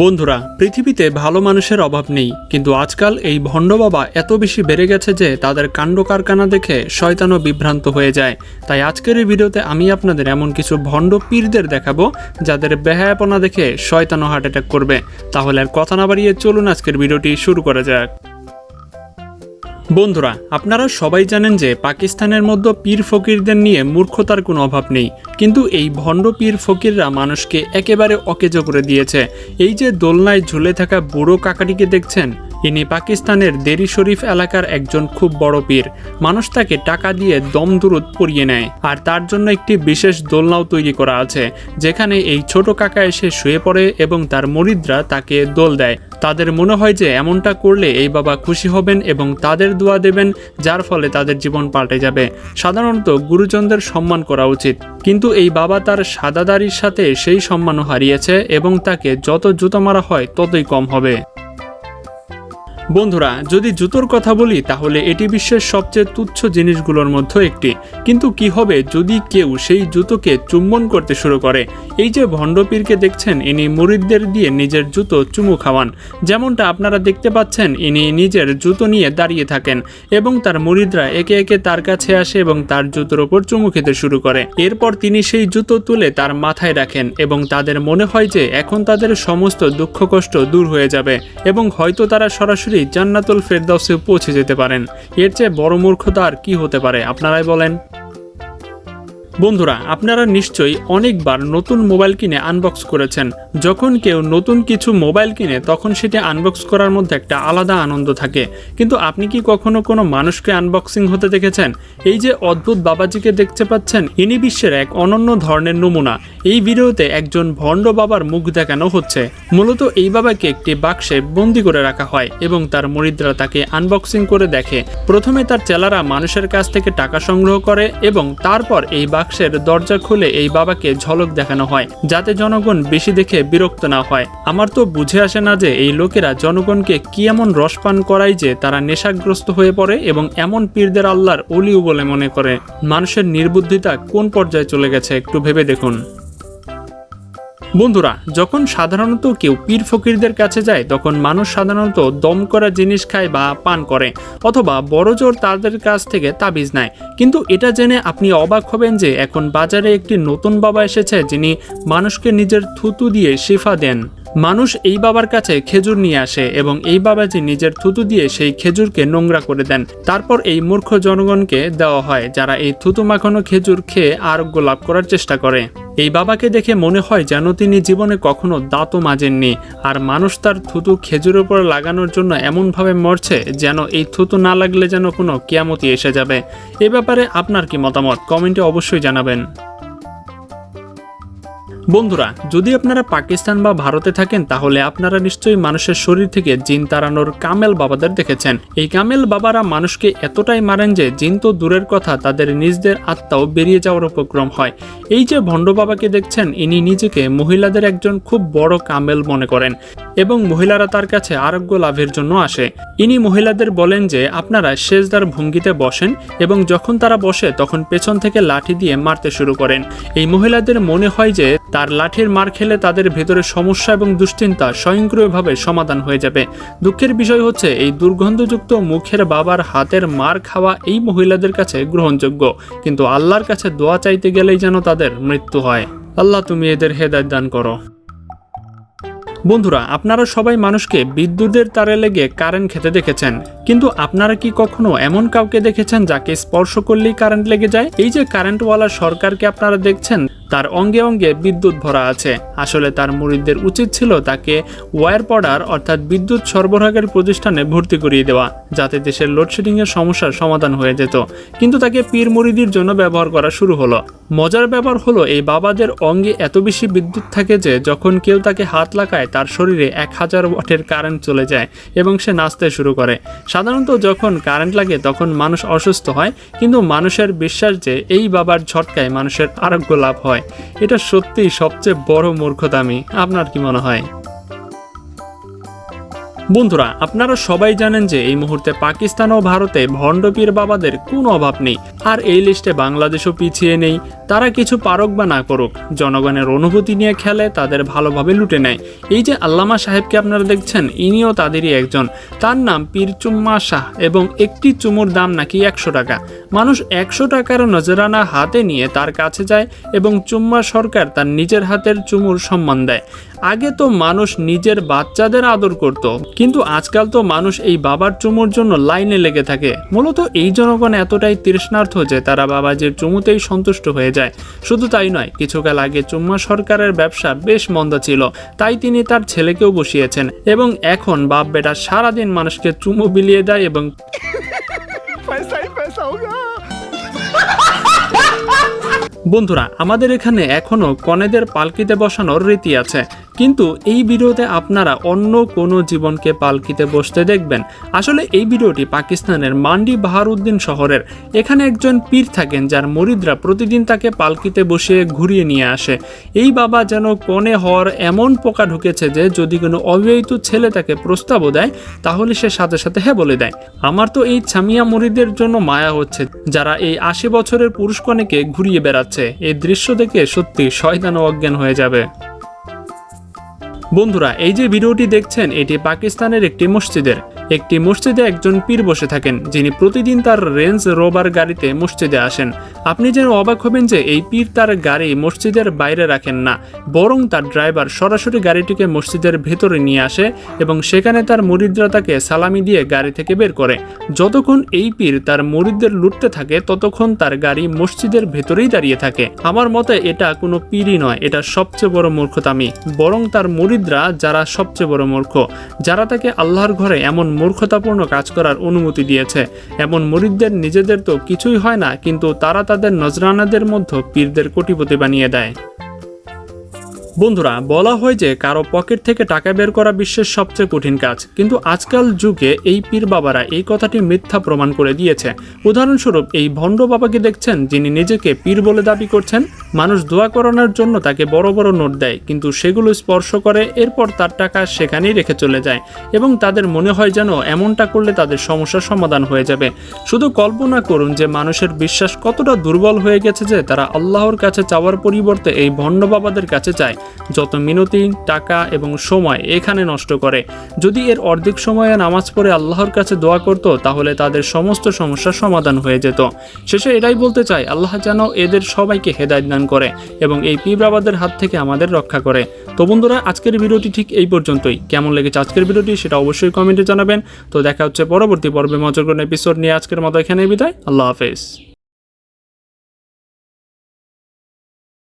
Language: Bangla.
বন্ধুরা, পৃথিবীতে ভালো মানুষের অভাব নেই, কিন্তু আজকাল এই ভণ্ড বাবা এত বেশি বেড়ে গেছে যে তাদের কাণ্ড কারখানা দেখে শয়তানও বিভ্রান্ত হয়ে যায়। তাই আজকের এই ভিডিওতে আমি আপনাদের এমন কিছু ভণ্ড পীরদের দেখাবো, যাদের বেহায়াপনা দেখে শয়তানও হার্ট অ্যাটাক করবে। তাহলে আর কথা না বাড়িয়ে চলুন আজকের ভিডিওটি শুরু করা যাক। বন্ধুরা, আপনারা সবাই জানেন যে পাকিস্তানের মধ্যে পীর ফকিরদের নিয়ে মূর্খতার কোনো অভাব নেই। কিন্তু এই ভণ্ড পীর ফকিররা মানুষকে একেবারে অকেজ করে দিয়েছে। এই যে দোলনায় ঝুলে থাকা বুড়ো কাকাটিকে দেখছেন ইনি পাকিস্তানের দেরি শরীফ এলাকার একজন খুব বড় পীর। মানুষ তাকে টাকা দিয়ে দম দুরুদ পরিয়ে নেয়, আর তার জন্য একটি বিশেষ দোলনাও তৈরি করা আছে, যেখানে এই ছোট কাকা এসে শুয়ে পড়ে এবং তার মরিদরা তাকে দোল দেয়। তাদের মনে হয় যে এমনটা করলে এই বাবা খুশি হবেন এবং তাদের দোয়া দেবেন, যার ফলে তাদের জীবন পাল্টে যাবে। সাধারণত গুরুজনদের সম্মান করা উচিত, কিন্তু এই বাবা তার সাদাদারির সাথে সেই সম্মানও হারিয়েছে এবং তাকে যত জুতো মারা হয় ততই কম হবে। বন্ধুরা, যদি জুতোর কথা বলি, তাহলে এটি বিশ্বের সবচেয়ে তুচ্ছ জিনিসগুলোর মধ্যে একটি। কিন্তু কি হবে যদি কেউ সেই জুতোকে চুম্বন করতে শুরু করে? এই যে ভণ্ডপীরকে দেখছেন, ইনি মুরিদদের দিয়ে নিজের জুতো চুমু খাওয়ান। যেমনটা আপনারা দেখতে পাচ্ছেন, ইনি নিজের জুতো নিয়ে দাঁড়িয়ে থাকেন এবং তার মুরিদরা একে একে তার কাছে আসে এবং তার জুতোর ওপর চুমু খেতে শুরু করে। এরপর তিনি সেই জুতো তুলে তার মাথায় রাখেন এবং তাদের মনে হয় যে এখন তাদের সমস্ত দুঃখ কষ্ট দূর হয়ে যাবে এবং হয়তো তারা সরাসরি জান্নাতুল ফেরদাউসে পৌঁছে যেতে পারেন। এর চেয়ে বড় মূর্খতা আর কি হতে পারে, আপনারাই বলেন। বন্ধুরা, আপনারা নিশ্চয়ই অনেকবার নতুন মোবাইল কিনে আনবক্স করেছেন। যখন কেউ নতুন কিছু মোবাইল কিনে, তখন সেটি আনবক্স করার মধ্যে একটা আলাদা আনন্দ থাকে। কিন্তু আপনি কি কখনো কোনো মানুষকে আনবক্সিং হতে দেখেছেন? এই যে অদ্ভুত বাবাজিকে দেখতে পাচ্ছেন, ইনি বিশ্বের এক অনন্য ধরনের নমুনা। এই ভিডিওতে একজন ভণ্ড বাবার মুখ দেখানো হচ্ছে। মূলত এই বাবাকে একটি বাক্সে বন্দি করে রাখা হয় এবং তার মরিদরা তাকে আনবক্সিং করে দেখে। প্রথমে তার চেলারা মানুষের কাছ থেকে টাকা সংগ্রহ করে এবং তারপর এই বাক্সের দরজা খুলে এই বাবাকে ঝলক দেখানো হয়, যাতে জনগণ বেশি দেখে বিরক্ত না হয়। আমার তো বুঝে আসে না যে এই লোকেরা জনগণকে কি এমন রসপান করায় যে তারা নেশাগ্রস্ত হয়ে পড়ে এবং এমন পীরদের আল্লাহর অলিও বলে মনে করে। মানুষের নির্বুদ্ধিতা কোন পর্যায়ে চলে গেছে একটু ভেবে দেখুন। বন্ধুরা, যখন সাধারণত কেউ পীর ফকিরদের কাছে যায়, তখন মানুষ সাধারণত দম করা জিনিস খায় বা পান করে অথবা বড় জোর তাদের কাছ থেকে তাবিজ নেয়। কিন্তু এটা জেনে আপনি অবাক হবেন যে এখন বাজারে একটি নতুন বাবা এসেছে যিনি মানুষকে নিজের থুতু দিয়ে শিফা দেন। মানুষ এই বাবার কাছে খেজুর নিয়ে আসে এবং এই বাবাজি নিজের থুতু দিয়ে সেই খেজুরকে নোংরা করে দেন। তারপর এই মূর্খ জনগণকে দেওয়া হয়, যারা এই থুতু মাখানো খেজুর খেয়ে আরোগ্য লাভ করার চেষ্টা করে। এই বাবাকে দেখে মনে হয় যেন তিনি জীবনে কখনো দাঁতও মাজেননি, আর মানুষ তার থুতু খেজুরের উপর লাগানোর জন্য এমনভাবে মরছে যেন এই থুতু না লাগলে যেন কোনো কিয়ামতি এসে যাবে। এ ব্যাপারে আপনার কি মতামত? কমেন্টে অবশ্যই জানাবেন। বন্ধুরা, যদি আপনারা পাকিস্তান বা ভারতে থাকেন, তাহলে আপনারা নিশ্চয়ই মানুষের শরীর থেকে জিন তাড়ানোর কামেল বাবাদের দেখেছেন। এই কামেল বাবারা মানুষকে এতটাই মারেন যে জিন তো দূরের কথা, তাদের নিজদের আত্মাও বেরিয়ে যাওয়ার উপক্রম হয়। এই যে ভণ্ড বাবাকে দেখছেন, ইনি নিজেকে মহিলাদের একজন খুব বড় কামেল মনে করেন এবং মহিলারা তার কাছে আরোগ্য লাভের জন্য আসে। ইনি মহিলাদের বলেন যে, আপনারা শেষদার ভঙ্গিতে বসেন এবং যখন তারা বসে, তখন পেছন থেকে লাঠি দিয়ে মারতে শুরু করেন। এই মহিলাদের মনে হয় যে তার লাঠির মার খেলে তাদের ভেতরে সমস্যা এবং দুশ্চিন্তা স্বয়ংক্রিয়ভাবে সমাধান হয়ে যাবে। দুঃখের বিষয় হচ্ছে, এই দুর্গন্ধযুক্ত মুখের বাবার হাতের মার খাওয়া এই মহিলাদের কাছে গ্রহণযোগ্য। কিন্তু আল্লাহর কাছে দোয়া চাইতে গেলেই যেন তাদের মৃত্যু হয়। আল্লাহ, তুমি এদের হেদায় দান করো। বন্ধুরা, আপনারা সবাই মানুষকে বিদ্যুতের তারে লেগে কারেন্ট খেতে দেখেছেন। কিন্তু আপনারা কি কখনো এমন কাউকে দেখেছেন যাকে স্পর্শ করলেই কারেন্ট লেগে যায়? এই যে কারেন্টওয়ালা সরকারকে আপনারা দেখছেন তার অঙ্গে অঙ্গে বিদ্যুৎ ভরা আছে। আসলে তার মুরিদদের উচিত ছিল তাকে ওয়ার পডার অর্থাৎ বিদ্যুৎ সরবরাহের প্রতিষ্ঠানে ভর্তি করিয়ে দেওয়া, যাতে দেশের লোডশেডিং এর সমস্যার সমাধান হয়ে যেত। কিন্তু তাকে পীর মুরিদির জন্য ব্যবহার করা শুরু হলো। মজার ব্যাপার হলো, এই বাবাদের অঙ্গে এত বেশি বিদ্যুৎ থাকে যে, যখন কেউ তাকে হাত লাগায়, তার শরীরে এক হাজার ওয়াটের কারেন্ট চলে যায় এবং সে নাচতে শুরু করে। সাধারণত যখন কারেন্ট লাগে, তখন মানুষ অসুস্থ হয়, কিন্তু মানুষের বিশ্বাস যে, এই বাবার ঝটকায় মানুষের আরোগ্য লাভ হয়। এটা সত্যিই সবচেয়ে বড় মূর্খতামি। আপনার কি মনে হয়? বন্ধুরা, আপনারা সবাই জানেন যে এই মুহূর্তে পাকিস্তান ও ভারতে ভণ্ডপীর বাবাদের কোনো অভাব নেই। আর এই লিস্টে বাংলাদেশও পিছিয়ে নেই। তারা কিছু পারক বা না করুক, জনগণের অনুভূতি নিয়ে খেলে, তাদের ভালোভাবে লুটে নেয়। এই যে আল্লামা সাহেবকে আপনারা দেখছেন, ইনিও তাদেরই একজন। তার নাম পীর চুম্মা শাহ এবং একটি চুমুর দাম নাকি একশো টাকা। মানুষ একশো টাকার নজরানা হাতে নিয়ে তার কাছে যায় এবং চুম্মা সরকার তার নিজের হাতের চুমুর সম্মান দেয়। আগে তো মানুষ নিজের বাচ্চাদের আদর করত। কিন্তু আজকাল তো মানুষ এই বাবার চুমুর জন্য লাইনে লেগে থাকে। মূলত এই জনগণ এতটাই তৃষ্ণার্থ যে তারা বাবাজির চুমুতেই সন্তুষ্ট হয়ে যায়। শুধু তাই নয়, কিছুকাল আগে চুম্মা সরকারের ব্যবসা বেশ মন্দ ছিল, তাই তিনি তার ছেলেকেও বসিয়েছেন এবং এখন বাপ বেটা সারাদিন মানুষকে চুমু বিলিয়ে দেয় এবং বন্ধুরা, আমাদের এখানে এখনও কনেদের পালকিতে বসানোর রীতি আছে। কিন্তু এই ভিডিওতে আপনারা অন্য কোনো জীবনকে পালকিতে বসতে দেখবেন। আসলে এই ভিডিওটি পাকিস্তানের মান্ডি বাহারুদ্দিন শহরের। এখানে একজন পীর থাকেন যার মরিদরা প্রতিদিন তাকে পালকিতে বসিয়ে ঘুরিয়ে নিয়ে আসে। এই বাবা যেন কনে হওয়ার এমন পোকা ঢুকেছে যে যদি কোনো অবিবাহিত ছেলে তাকে প্রস্তাবও দেয়, তাহলে সে সাথে সাথে হ্যাঁ বলে দেয়। আমার তো এই ছামিয়া মরিদের জন্য মায়া হচ্ছে, যারা এই আশি বছরের পুরুষ কনেকে ঘুরিয়ে বেড়াচ্ছে। এই দৃশ্য দেখে সত্যি শয়তান অজ্ঞান হয়ে যাবে। বন্ধুরা এই যে ভিডিওটি দেখছেন এটি পাকিস্তানের একটি মসজিদের। একটি মসজিদে একজন পীর বসে থাকেন, যিনি প্রতিদিন তার রেঞ্জ রোবার গাড়িতে মসজিদে আসেন। আপনি যেন অবাক হবেন যে এই পীর তার গাড়ি মসজিদের বাইরে রাখেন না, বরং তার ড্রাইভার সরাসরি গাড়িটিকে মসজিদের ভেতরে নিয়ে আসে এবং সেখানে তার মুরিদরা তাকে সালামি দিয়ে গাড়ি থেকে বের করে। যতক্ষণ এই পীর তার মুরিদদের লুটতে থাকে, ততক্ষণ তার গাড়ি মসজিদের ভেতরেই দাঁড়িয়ে থাকে। আমার মতে এটা কোনো পীরই নয়, এটা সবচেয়ে বড় মূর্খতামি। বরং তার মুরিদরা যারা সবচেয়ে বড় মূর্খ, যারা তাকে আল্লাহর ঘরে এমন মূর্খতাপূর্ণ কাজ করার অনুমতি দিয়েছে। এমন মরিদদের নিজেদের তো কিছুই হয় না, কিন্তু তারা তাদের নজরানাদের মধ্যে পীরদের কোটিপতি বানিয়ে দেয়। বন্ধুরা, বলা হয় যে কারও পকেট থেকে টাকা বের করা বিশ্বের সবচেয়ে কঠিন কাজ। কিন্তু আজকাল যুগে এই পীর বাবারা এই কথাটি মিথ্যা প্রমাণ করে দিয়েছে। উদাহরণস্বরূপ, এই ভণ্ড বাবাকে দেখছেন যিনি নিজেকে পীর বলে দাবি করছেন। মানুষ দোয়া করানোর জন্য তাকে বড় বড় নোট দেয়, কিন্তু সেগুলো স্পর্শ করে এরপর তার টাকা সেখানেই রেখে চলে যায় এবং তাদের মনে হয় যেন এমনটা করলে তাদের সমস্যার সমাধান হয়ে যাবে। শুধু কল্পনা করুন যে মানুষের বিশ্বাস কতটা দুর্বল হয়ে গেছে যে তারা আল্লাহর কাছে চাওয়ার পরিবর্তে এই ভণ্ড বাবাদের কাছে চায় যত মিনতি, টাকা এবং সময় এখানে নষ্ট করে। যদি এর অর্ধেক সময়ে নামাজ পড়ে আল্লাহর কাছে দোয়া করত, তাহলে তাদের সমস্ত সমস্যার সমাধান হয়ে যেত। শেষে এটাই বলতে চাই, আল্লাহ যেন এদের সবাইকে হেদায়ত দান করে এবং এই পিবরাবাদের হাত থেকে আমাদের রক্ষা করে। তো বন্ধুরা, আজকের ভিডিওটি ঠিক এই পর্যন্তই। কেমন লেগেছে আজকের ভিডিওটি সেটা অবশ্যই কমেন্টে জানাবেন। তো দেখা হচ্ছে পরবর্তী পর্বে মজার এপিসোড নিয়ে। আজকের মতো এখানে বিদায়। আল্লাহ হাফেজ।